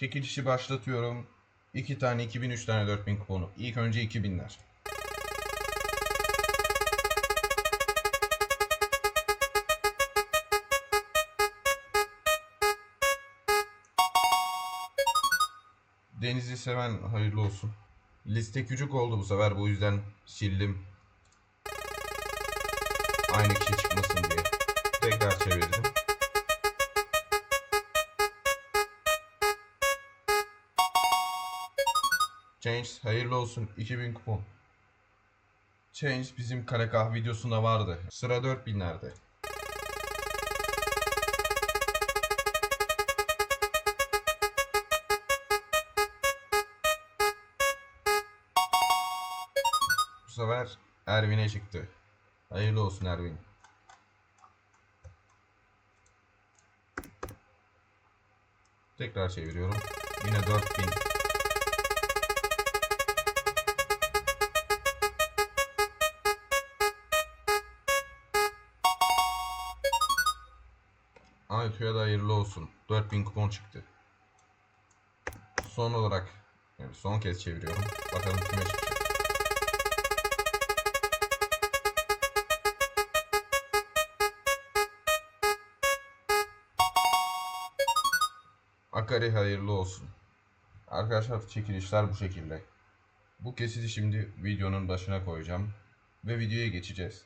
Çekilişi başlatıyorum. 2 tane 2000, 3 tane 4000 kuponu. İlk önce 2000'ler. Deniz'i seven hayırlı olsun. Liste küçük oldu bu sefer bu yüzden sildim. Aynı kişi çıkmasın diye. Tekrar çevirdim. Change hayırlı olsun 2000 kupon. Change bizim kare kahve videosunda vardı. Sıra 4000'lerde. Bu sefer Ervin'e çıktı. Hayırlı olsun Ervin. Tekrar çeviriyorum. Yine 4000. Aytu'ya da hayırlı olsun. 4000 kupon çıktı. Son olarak son kez çeviriyorum. Bakalım kime çıkacak. Akari hayırlı olsun. Arkadaşlar çekilişler bu şekilde. Bu kesiti şimdi videonun başına koyacağım. Ve videoya geçeceğiz.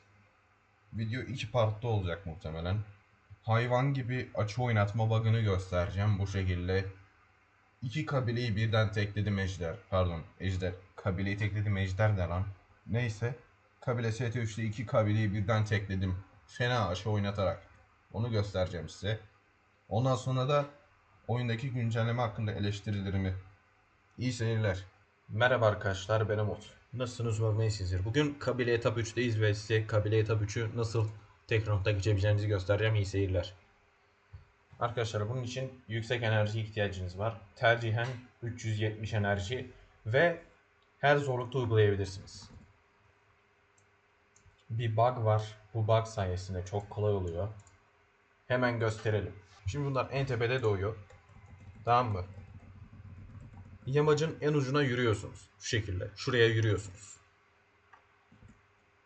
Video iki partta olacak muhtemelen. Hayvan gibi açı oynatma bug'ını göstereceğim bu şekilde. İki kabileyi birden tekledim ejder. Pardon ejder. Kabileyi tekledim ejder de lan. Neyse. Kabile ST3'te iki kabileyi birden tekledim. Fena aşı oynatarak. Onu göstereceğim size. Ondan sonra da oyundaki güncelleme hakkında eleştirilerimi. İyi seyirler. Merhaba arkadaşlar ben Umut. Nasılsınız umarım iyisinizdir. Bugün kabile etap 3'teyiz ve size kabile etap 3'ü nasıl tek roundda geçebileceğinizi göstereceğim. İyi seyirler. Arkadaşlar bunun için yüksek enerji ihtiyacınız var. Tercihen 370 enerji ve her zorlukta uygulayabilirsiniz. Bir bug var. Bu bug sayesinde çok kolay oluyor. Hemen gösterelim. Şimdi bunlar en tepede doğuyor. Tamam mı? yamacın en ucuna yürüyorsunuz. Şu şekilde. Şuraya yürüyorsunuz.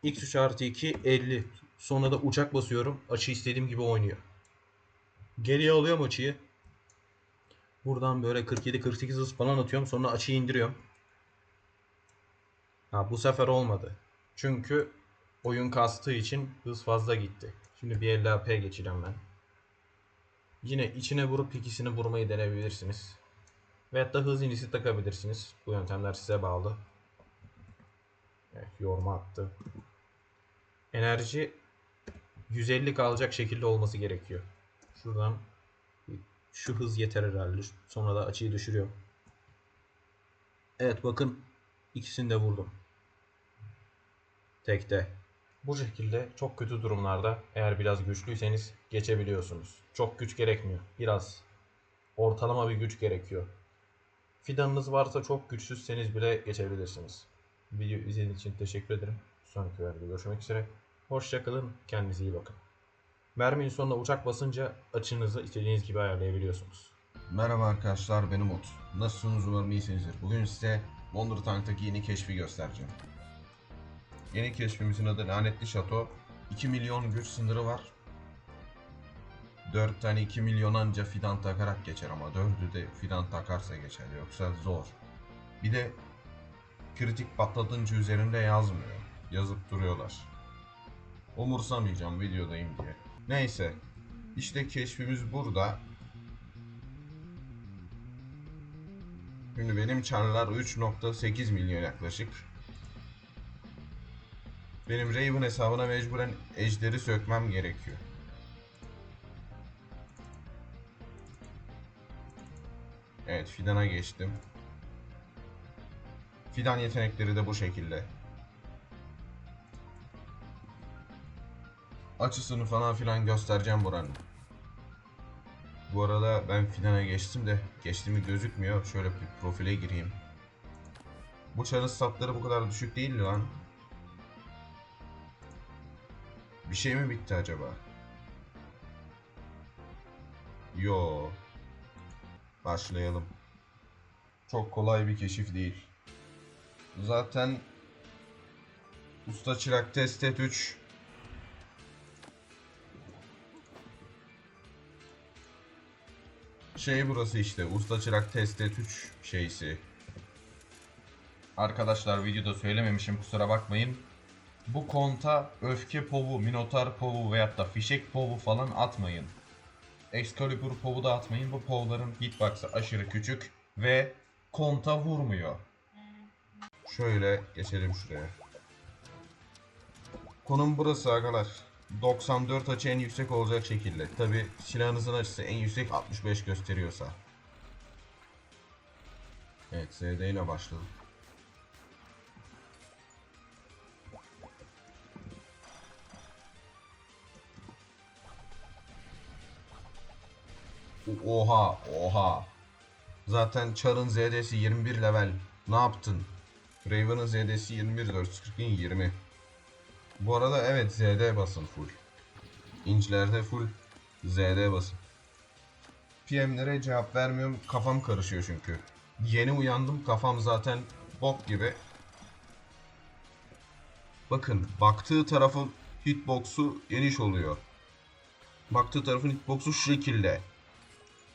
X3 artı 2 50. Sonra da uçak basıyorum. Açı istediğim gibi oynuyor. Geriye alıyorum açıyı. Buradan böyle 47-48 hız falan atıyorum. Sonra açıyı indiriyorum. Ha bu sefer olmadı. Çünkü oyun kastığı için hız fazla gitti. Şimdi bir 50 AP geçeceğim ben. Yine içine vurup ikisini vurmayı deneyebilirsiniz. Veyahut da hız inisi takabilirsiniz. Bu yöntemler size bağlı. Evet yorma attı. Enerji 150 kalacak şekilde olması gerekiyor. Şuradan şu hız yeter herhalde. Sonra da açıyı düşürüyorum. Evet bakın ikisini de vurdum. Tekte. Bu şekilde çok kötü durumlarda eğer biraz güçlüyseniz geçebiliyorsunuz. Çok güç gerekmiyor. Biraz ortalama bir güç gerekiyor. Fidanınız varsa çok güçsüzseniz bile geçebilirsiniz. Video izlediğiniz için teşekkür ederim. Sonraki videoda görüşmek üzere. Hoşçakalın. Kendinize iyi bakın. Merminin sonuna uçak basınca açınızı istediğiniz gibi ayarlayabiliyorsunuz. Merhaba arkadaşlar benim Umut. Nasılsınız umarım iyisinizdir. Bugün size Wonder Tank'taki yeni keşfi göstereceğim. Yeni keşfimizin adı Lanetli Şato. 2 milyon güç sınırı var. 4 tane 2 milyon anca fidan takarak geçer ama 4'ü de fidan takarsa geçer yoksa zor. Bir de kritik patlatınca üzerinde yazmıyor. Yazıp duruyorlar. Umursamayacağım videodayım diye. Neyse. İşte keşfimiz burada. Şimdi benim çarlar 3.8 milyon yaklaşık. Benim Raven hesabına mecburen ejderi sökmem gerekiyor. Evet Fidan'a geçtim. Fidan yetenekleri de bu şekilde. Açısını falan filan göstereceğim buranın. Bu arada ben Fidan'a geçtim de geçtiğimi gözükmüyor. Şöyle bir profile gireyim. Bu çarın statları bu kadar düşük değil lan. Bir şey mi bitti acaba? Yo. Başlayalım. çok kolay bir keşif değil. Zaten Usta Çırak Test Et 3 Şey burası işte Usta Çırak Test Et 3 şeysi. Arkadaşlar videoda söylememişim kusura bakmayın. Bu konta öfke povu, minotar povu veyahut da fişek povu falan atmayın. Excalibur povu da atmayın. Bu povların hitbox'ı aşırı küçük ve konta vurmuyor. Şöyle geçelim şuraya. Konum burası arkadaşlar. 94 açı en yüksek olacak şekilde. Tabi silahınızın açısı en yüksek 65 gösteriyorsa. Evet ZD ile başladım. Oha oha. Zaten Char'ın ZD'si 21 level. Ne yaptın? Raven'ın ZD'si 21 440'in 20. Bu arada evet ZD basın full. İncilerde full ZD basın. PM'lere cevap vermiyorum. Kafam karışıyor çünkü. Yeni uyandım. Kafam zaten bok gibi. Bakın baktığı tarafın hitbox'u geniş oluyor. Baktığı tarafın hitbox'u şu şekilde.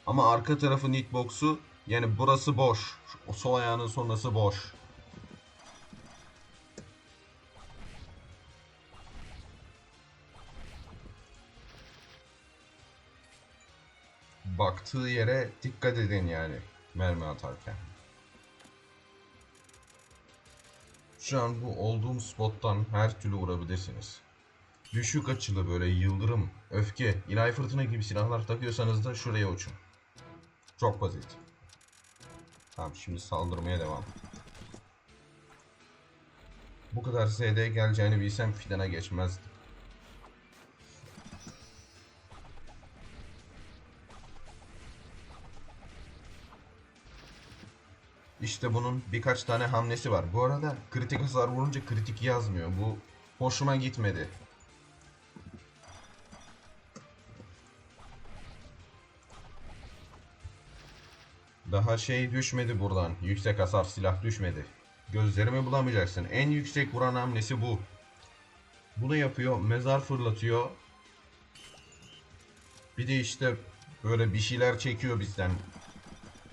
Ama arka tarafın hitbox'u yani burası boş. O sol ayağının sonrası boş. Baktığı yere dikkat edin yani mermi atarken. Şu an bu olduğum spottan her türlü vurabilirsiniz. Düşük açılı böyle yıldırım, öfke, ilahi fırtına gibi silahlar takıyorsanız da şuraya uçun. Çok basit. Tamam şimdi saldırmaya devam. Bu kadar SD geleceğini bilsem fidana geçmezdim. İşte bunun birkaç tane hamlesi var. Bu arada kritik hasar vurunca kritik yazmıyor. Bu hoşuma gitmedi. Daha şey düşmedi buradan. Yüksek hasar silah düşmedi. Gözlerimi bulamayacaksın. En yüksek vuran hamlesi bu. Bunu yapıyor. Mezar fırlatıyor. Bir de işte böyle bir şeyler çekiyor bizden.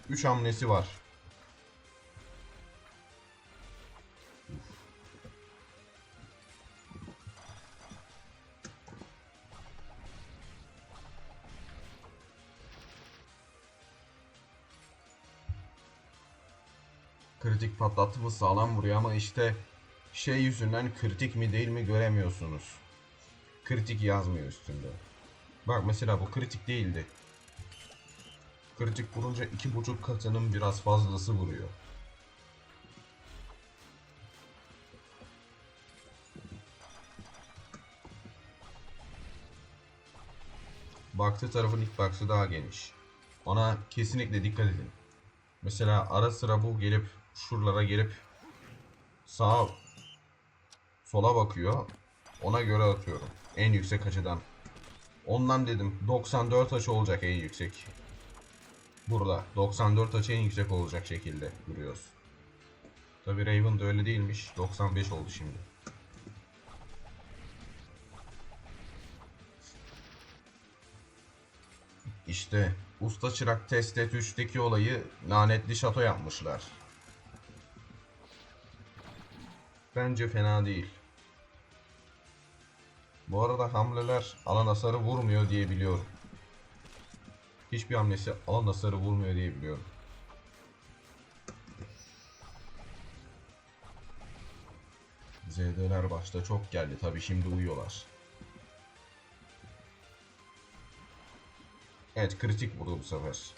3 hamlesi var. Kritik patlattı sağlam vuruyor ama işte şey yüzünden kritik mi değil mi göremiyorsunuz. Kritik yazmıyor üstünde. Bak mesela bu kritik değildi. Kritik vurunca iki buçuk katının biraz fazlası vuruyor. Baktığı tarafın ilk baksı daha geniş. Ona kesinlikle dikkat edin. Mesela ara sıra bu gelip şuralara gelip sağa sola bakıyor. Ona göre atıyorum. En yüksek açıdan. Ondan dedim 94 açı olacak en yüksek. Burada 94 açı en yüksek olacak şekilde vuruyoruz. Tabi Raven de öyle değilmiş. 95 oldu şimdi. İşte Usta Çırak Test Et 3'teki olayı lanetli şato yapmışlar. Bence fena değil. Bu arada hamleler alan hasarı vurmuyor diye biliyorum. Hiçbir hamlesi alan hasarı vurmuyor diye biliyorum. ZD'ler başta çok geldi tabi şimdi uyuyorlar. Evet kritik vurdu bu sefer.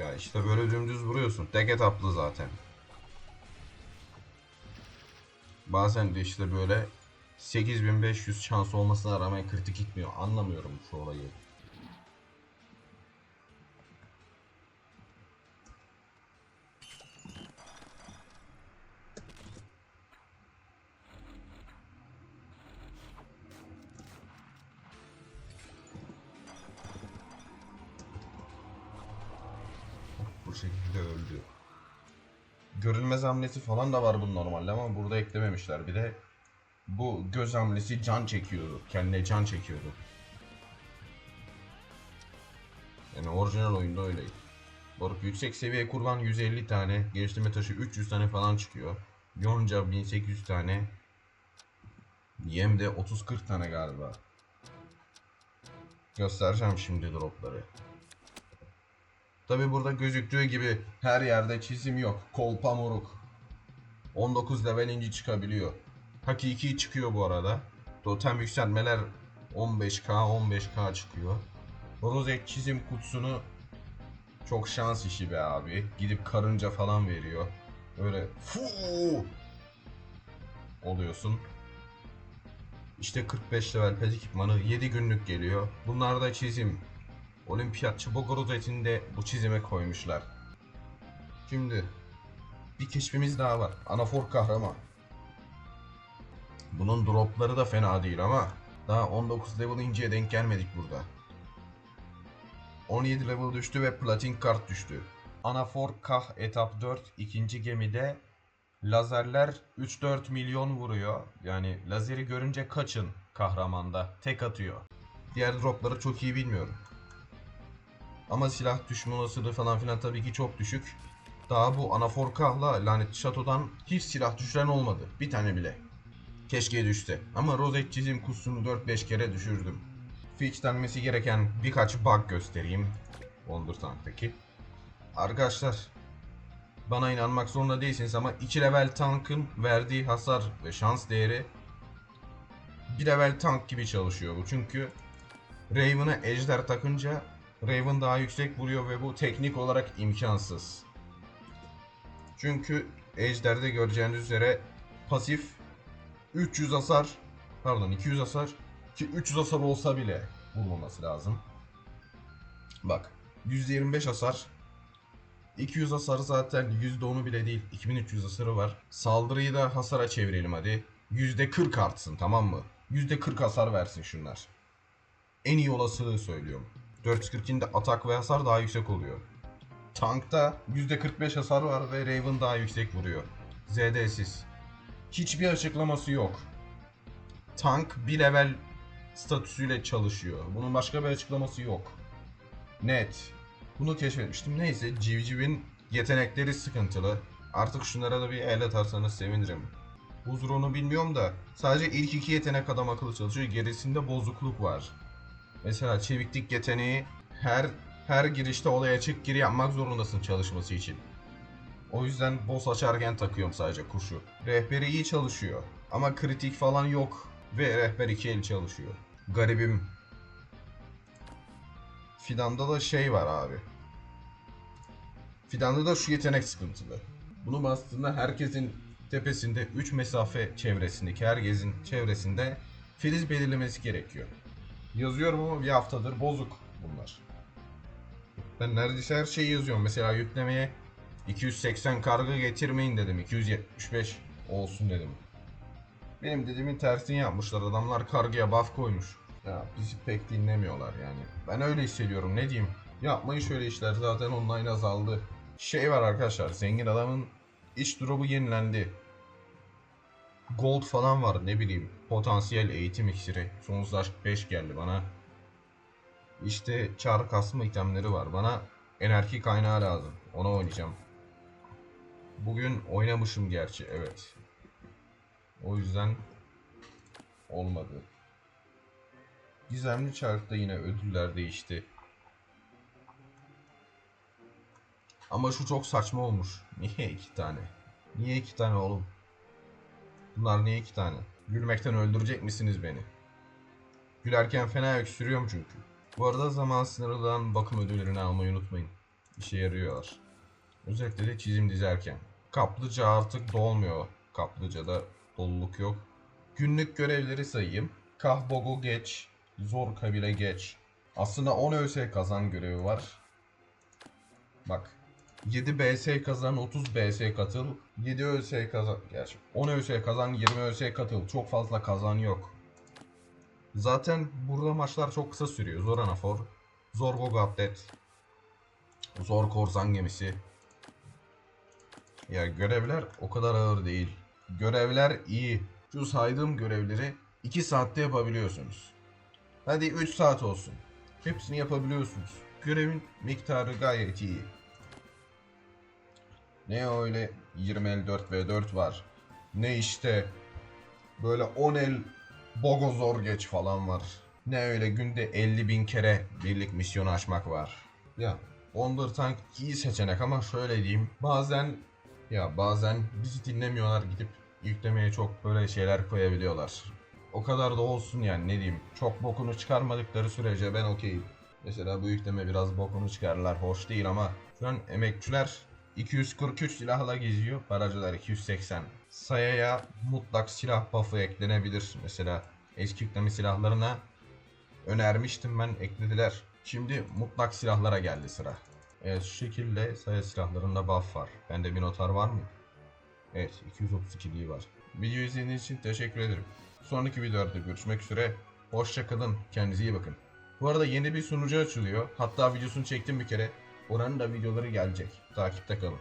Ya işte böyle dümdüz vuruyorsun. Tek etaplı zaten. Bazen de işte böyle 8500 şans olmasına rağmen kritik gitmiyor. Anlamıyorum şu olayı. Şekilde öldü. Görünmez hamlesi falan da var bunun normalde ama burada eklememişler. Bir de bu göz hamlesi can çekiyordu. Kendine can çekiyordu. Yani orijinal oyunda öyleydi. Moruk yüksek seviye kurban 150 tane, geliştirme taşı 300 tane falan çıkıyor. Yonca 1800 tane. Yem de 30-40 tane galiba. Göstereceğim şimdi dropları. Tabi burada gözüktüğü gibi her yerde çizim yok. Kolpa moruk. 19 level inci çıkabiliyor. Hakiki çıkıyor bu arada. Totem yükseltmeler 15k 15k çıkıyor. Rozet çizim kutusunu çok şans işi be abi. Gidip karınca falan veriyor. Öyle fuu oluyorsun. İşte 45 level pet ekipmanı 7 günlük geliyor. Bunlar da çizim. Olimpiyatçı Bogor etinde bu çizime koymuşlar. Şimdi bir keşfimiz daha var. Anafor kahraman. Bunun dropları da fena değil ama daha 19 level inceye denk gelmedik burada. 17 level düştü ve platin kart düştü. Anafor Kah etap 4 ikinci gemide lazerler 3-4 milyon vuruyor. Yani lazeri görünce kaçın kahramanda. Tek atıyor. Diğer dropları çok iyi bilmiyorum. Ama silah düşme olasılığı falan filan tabii ki çok düşük. Daha bu Anafor Kah'la Lanetli Şato'dan hiç silah düşüren olmadı. Bir tane bile. Keşke düşse. Ama rozet çizim kutusunu 4-5 kere düşürdüm. Fixlenmesi gereken birkaç bug göstereyim. Wonder Tank'taki. Arkadaşlar bana inanmak zorunda değilsiniz ama 2 level tankın verdiği hasar ve şans değeri 1 level tank gibi çalışıyor bu. Çünkü Raven'a ejder takınca Raven daha yüksek vuruyor ve bu teknik olarak imkansız. Çünkü ejderde göreceğiniz üzere pasif 300 hasar pardon 200 hasar ki 300 hasar olsa bile vurmaması lazım. Bak %25 hasar 200 hasarı zaten %10'u bile değil 2300 hasarı var. Saldırıyı da hasara çevirelim hadi. %40 artsın tamam mı? %40 hasar versin şunlar. En iyi olasılığı söylüyorum. 440'in de atak ve hasar daha yüksek oluyor. Tankta %45 hasar var ve Raven daha yüksek vuruyor. ZD'siz. Hiçbir açıklaması yok. Tank bir level statüsüyle çalışıyor. Bunun başka bir açıklaması yok. Net. Bunu keşfetmiştim. Neyse Civciv'in yetenekleri sıkıntılı. Artık şunlara da bir el atarsanız sevinirim. Huzurunu bilmiyorum da sadece ilk iki yetenek adam akıllı çalışıyor. Gerisinde bozukluk var. Mesela çeviklik yeteneği her her girişte olaya çık gir yapmak zorundasın çalışması için. O yüzden boss açarken takıyorum sadece kuşu. Rehberi iyi çalışıyor ama kritik falan yok ve rehber iki el çalışıyor. Garibim. Fidan'da da şey var abi. Fidan'da da şu yetenek sıkıntılı. Bunu bastığında herkesin tepesinde 3 mesafe çevresindeki herkesin çevresinde filiz belirlemesi gerekiyor. Yazıyorum ama bir haftadır bozuk bunlar. Ben neredeyse her şeyi yazıyorum. Mesela yüklemeye 280 kargı getirmeyin dedim. 275 olsun dedim. Benim dediğimin tersini yapmışlar. Adamlar kargıya buff koymuş. Ya bizi pek dinlemiyorlar yani. Ben öyle hissediyorum. Ne diyeyim? Yapmayın şöyle işler. Zaten online azaldı. Şey var arkadaşlar. Zengin adamın iş drop'u yenilendi. Gold falan var ne bileyim. Potansiyel eğitim iksiri. Sonsuz aşk 5 geldi bana. İşte çağrı kasma itemleri var. Bana enerji kaynağı lazım. Ona oynayacağım. Bugün oynamışım gerçi evet. O yüzden olmadı. Gizemli çarkta yine ödüller değişti. Ama şu çok saçma olmuş. Niye iki tane? Niye iki tane oğlum? Bunlar niye iki tane? Gülmekten öldürecek misiniz beni? Gülerken fena öksürüyorum çünkü. Bu arada zaman sınırından bakım ödüllerini almayı unutmayın. İşe yarıyorlar. Özellikle de çizim dizerken. Kaplıca artık dolmuyor. Kaplıca'da Doluluk yok. Günlük görevleri sayayım. Kahbogo geç. Zor kabile geç. Aslında 10 ÖS kazan görevi var. Bak. 7 BS kazan, 30 BS katıl. 7 ÖS kazan. Gerçi 10 ÖS kazan, 20 ÖS katıl. Çok fazla kazan yok. Zaten burada maçlar çok kısa sürüyor. Zor anafor. Zor Gog Update. Zor korsan gemisi. Ya görevler o kadar ağır değil. Görevler iyi. Şu saydığım görevleri 2 saatte yapabiliyorsunuz. Hadi 3 saat olsun. Hepsini yapabiliyorsunuz. Görevin miktarı gayet iyi. Ne öyle 20 el 4 v 4 var. Ne işte böyle 10 el Bogozor geç falan var. Ne öyle günde 50 bin kere birlik misyonu açmak var. Ya Wonder Tank iyi seçenek ama şöyle diyeyim. Bazen ya bazen bizi dinlemiyorlar gidip yüklemeye çok böyle şeyler koyabiliyorlar. O kadar da olsun yani ne diyeyim. Çok bokunu çıkarmadıkları sürece ben okeyim. Mesela bu yükleme biraz bokunu çıkarlar. Hoş değil ama şu an emekçiler 243 silahla geziyor. Paracılar 280. Sayaya mutlak silah buff'ı eklenebilir. Mesela eski yükleme silahlarına önermiştim ben eklediler. Şimdi mutlak silahlara geldi sıra. Evet şu şekilde saya silahlarında buff var. Bende bir notar var mı? Evet 232'liği var. Video izlediğiniz için teşekkür ederim. Sonraki videolarda görüşmek üzere. Hoşçakalın. Kendinize iyi bakın. Bu arada yeni bir sunucu açılıyor. Hatta videosunu çektim bir kere. Oranın da videoları gelecek. Takipte kalın.